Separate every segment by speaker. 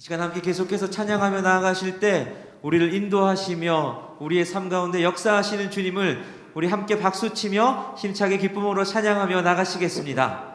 Speaker 1: 이 시간 함께 계속해서 찬양하며 나아가실 때 우리를 인도하시며 우리의 삶 가운데 역사하시는 주님을 우리 함께 박수치며 힘차게 기쁨으로 찬양하며 나가시겠습니다.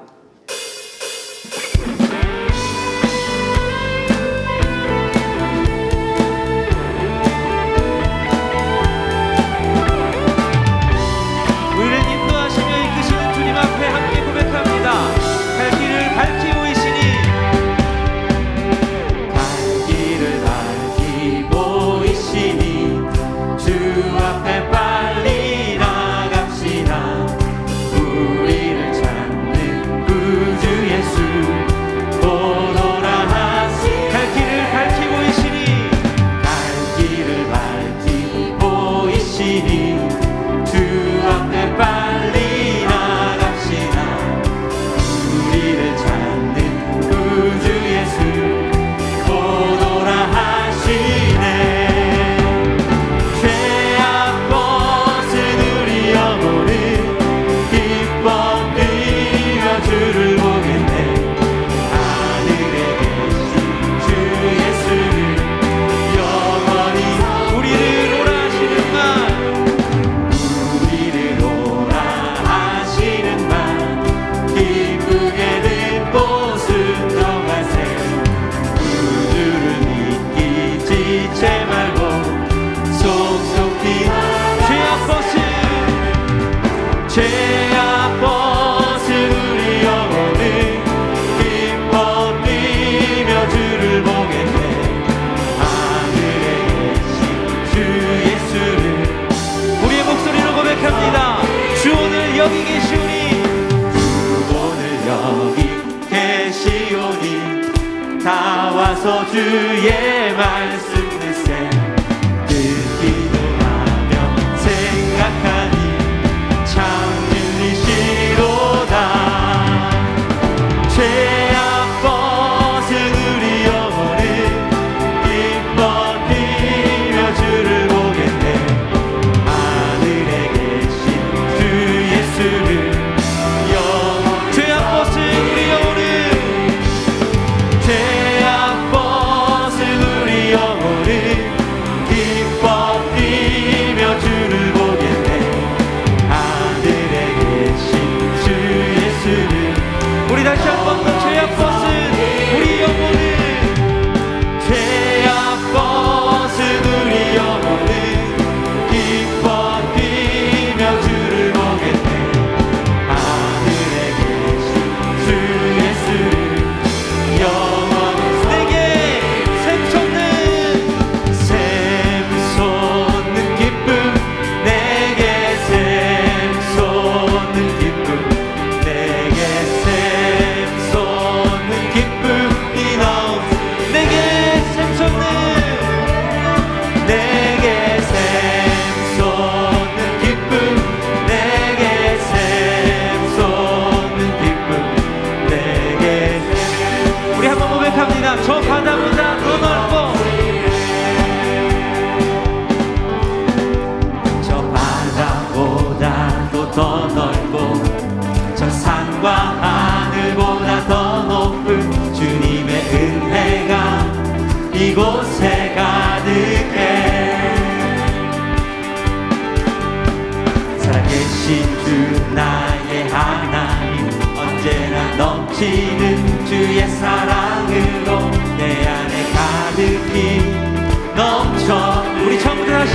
Speaker 1: 주의 말씀.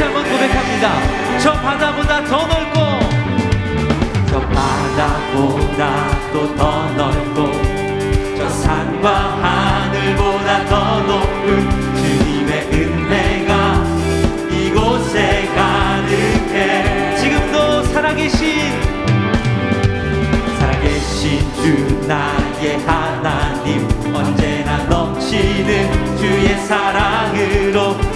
Speaker 1: 다시 한번 고백합니다. 저 바다보다 더 넓고 저 바다보다 또 더 넓고 저 산과 하늘보다 더 높은 주님의 은혜가 이곳에 가득해 지금도 살아계신 살아계신 주 나의 하나님 언제나 넘치는 주의 사랑으로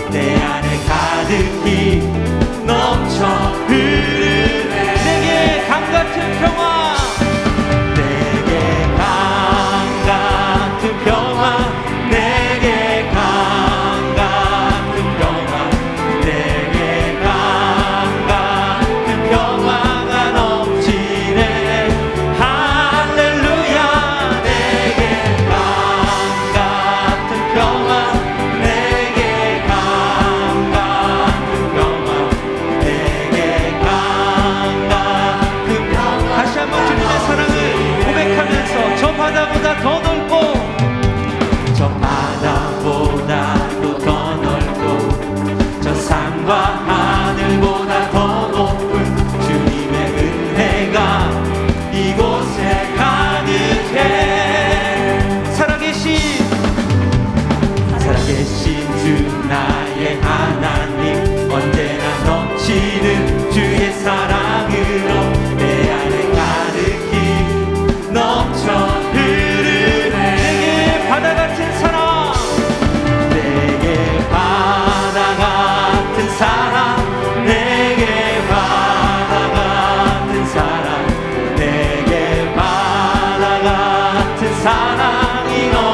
Speaker 1: 사랑이 넘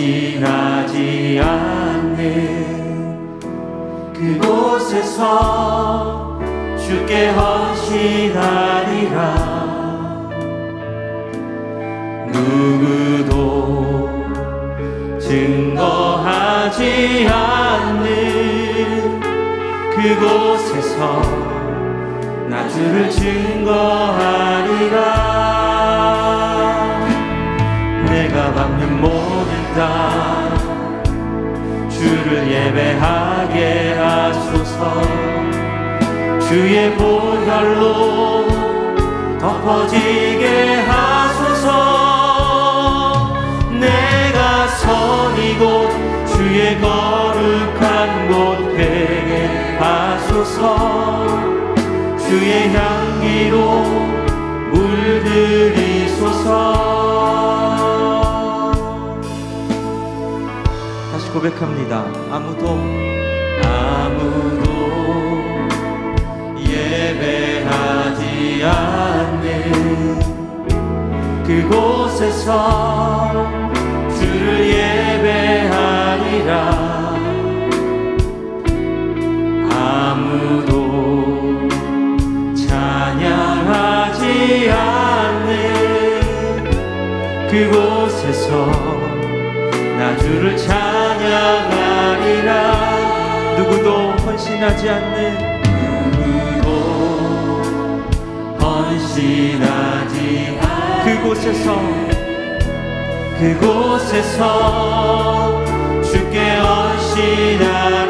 Speaker 1: 헌신하지 않는 그곳에서 주께 헌신하리라. 누구도 증거하지 않는 그곳에서 나 주를 증거하리라 밟는 모든 땅 주를 예배하게 하소서. 주의 보혈로 덮어지게 하소서. 내가 선이고 주의 거룩한 곳 되게 하소서. 주의 향기로 물들이소서 고백합니다. 아무도 아무도 예배하지 않는 그곳에서 주를 예배하리라. 아무도 찬양하지 않는 그곳에서 나 주를 찬양하리라. 누구도 헌신하지 않는 누구도 헌신하지 않는 그곳에서 그곳에서 주께 헌신하리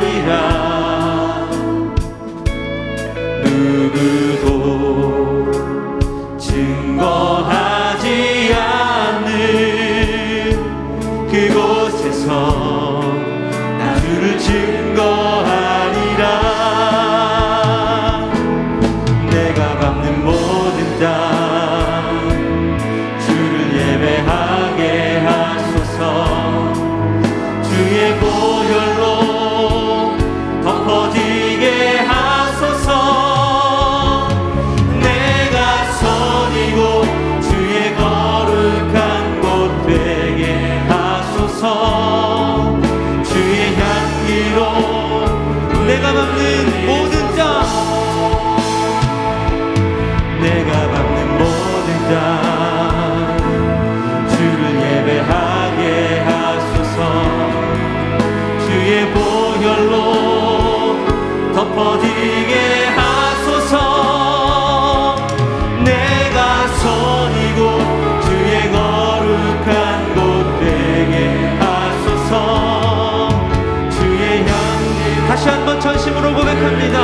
Speaker 1: 고백합니다.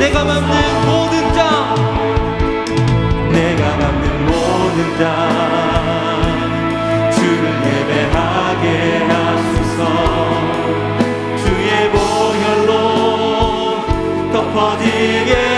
Speaker 1: 내가 밟는 모든 땅 내가 밟는 모든 땅 주를 예배하게 하소서. 주의 보혈로 덮어지게